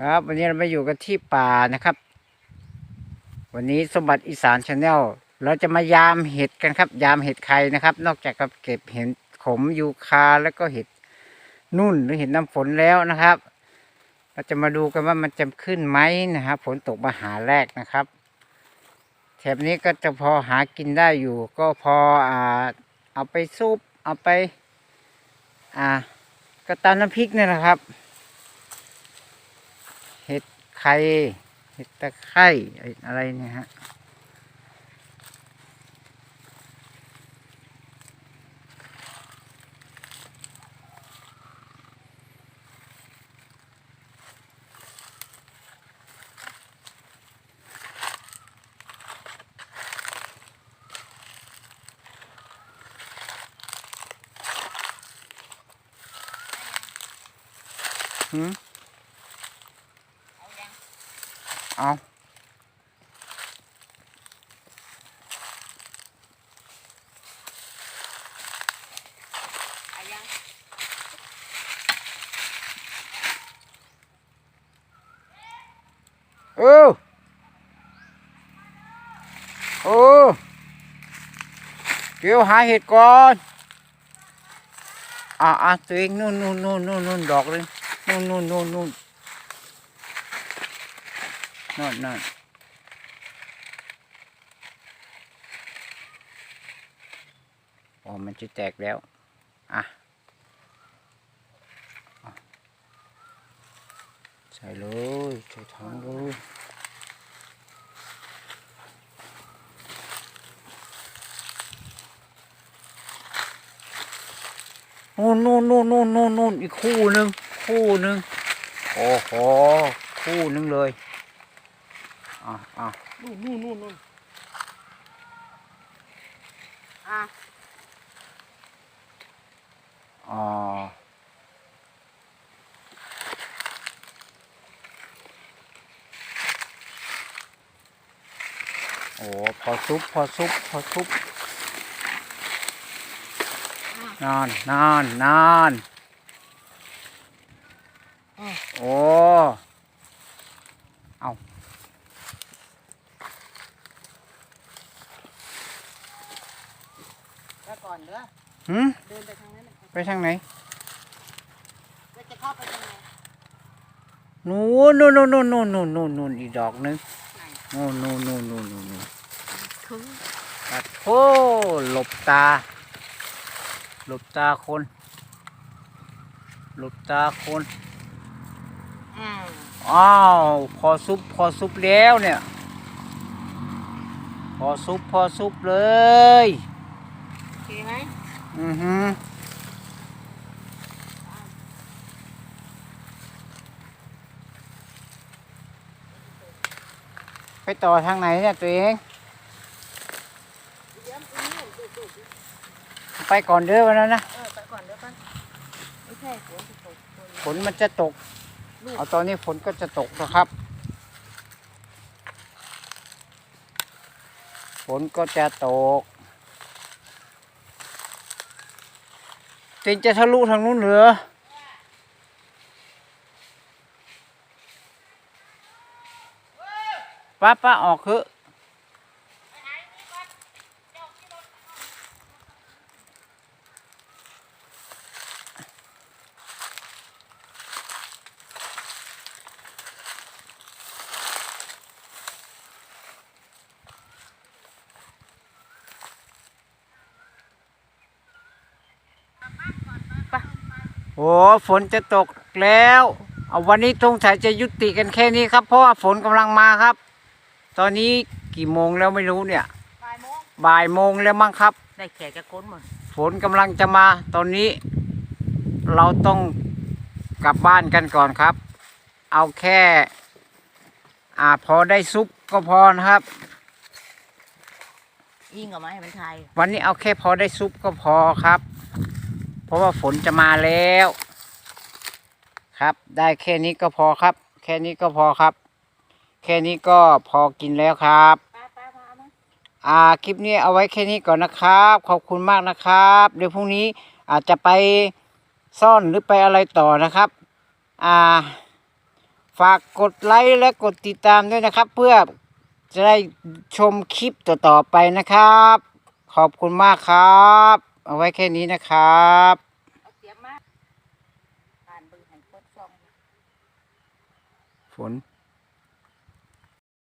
ครับ วันนี้เรามาอยู่กันที่ป่านะครับ วันนี้สมบัติอีสานชาแนลเราจะมายามเห็ดกันครับ ยามเห็ดไข่นะครับ นอกจากกับเก็บเห็ดขมยูคาแล้วก็เห็ดนุ่นหรือเห็ดน้ำฝนแล้วนะครับ เราจะมาดูกันว่ามันจะขึ้นไหมนะครับฝนตกมาหาแรกนะครับ แถบนี้ก็จะพอหากินได้อยู่ ก็พออ่าเอาไปซุปเอาไป อ่าก็ตามน้ำพริกนี่แหละครับ เห็ดไข่เห็ดตะไคร้ไอ้อะไรเนี่ยฮะหืม không? Ô! Ô! Kêu hai hết con. À à tuyên nôn nôn nôn nôn, đọt lên. Nôn nôn nôn nôn. นอนนอนู่นนู่นนู่นนู่นนั่นนั่นอ๋อมันจะแตกแล้ว อะ ใส่เลยใส่ถังเลยนู่นนู่นนู่นนู่นนู่นนู่นอีกคู่หนึ่งคู่หนึ่งโอ้โห คู่หนึ่งเลย อะอะนู่นนู่นนู่นนู่นอะอ๋อโอ้พอซุปพอซุปพอซุปนอนนอนนอนโอ้เอา แล้วก่อนเด้อ หืมเดินไปทางนั้นน่ะไปทางไหน แล้วจะเข้าไปทางไหนนู่นนู่นนู่นนู่นนู่นนู่นนู่นนู่นอีกดอกหนึงไหนนู่นนู่นนู่นนู่นนู่นนู่นถึงตัดโธหลบตา หลบตาคน หลบตาคน อืมอ้าวพอซุปพอซุปแล้วเนี่ย พอซุปพอซุปเลย โอเคไหม อือฮึไปต่อทางไหนเนี่ยตัวเองเดี๋ยวตรงนี้ดูดูดูไปก่อนเด้อวันนั้นนะ เออไปก่อนเดี๋ยวกันไม่ใช่ฝนจะตกฝนฝนมันจะตกลูกเอาตอนนี้ฝนก็จะตกนะครับ ฝนก็จะตก จริงจะทะลุทางนู้นเหรอป้าป้าออกเถอะ โอ้ฝนจะตกแล้วเอาวันนี้ทงสายจะยุติกันแค่นี้ครับเพราะว่าฝนกำลังมาครับ ตอนนี้กี่โมงแล้วไม่รู้เนี่ย บ่ายโมงบ่ายโมงแล้วมั้งครับ ได้แขกจะก้นหมดฝนกำลังจะมาตอนนี้ เราต้องกลับบ้านกันก่อนครับ เอาแค่ อ่าพอได้ซุปก็พอนะครับ ยิงกับไม้ให้มันไทย วันนี้เอาแค่พอได้ซุปก็พอครับเพ เพราะว่าฝนจะมาแล้ว ครับ ได้แค่นี้ก็พอครับ แค่นี้ก็พอครับ แค่นี้ก็พอกินแล้วครับอ่าคลิปนี้เอาไว้แค่นี้ก่อนนะครับ ขอบคุณมากนะครับ เดี๋ยวพรุ่งนี้อาจจะไปซ่อนหรือไปอะไรต่อนะครับ อ่า ฝากกดไลค์และกดติดตามด้วยนะครับ เพื่อจะได้ชมคลิปต่อๆไปนะครับ ขอบคุณมากครับ เอาไว้แค่นี้นะครับฝน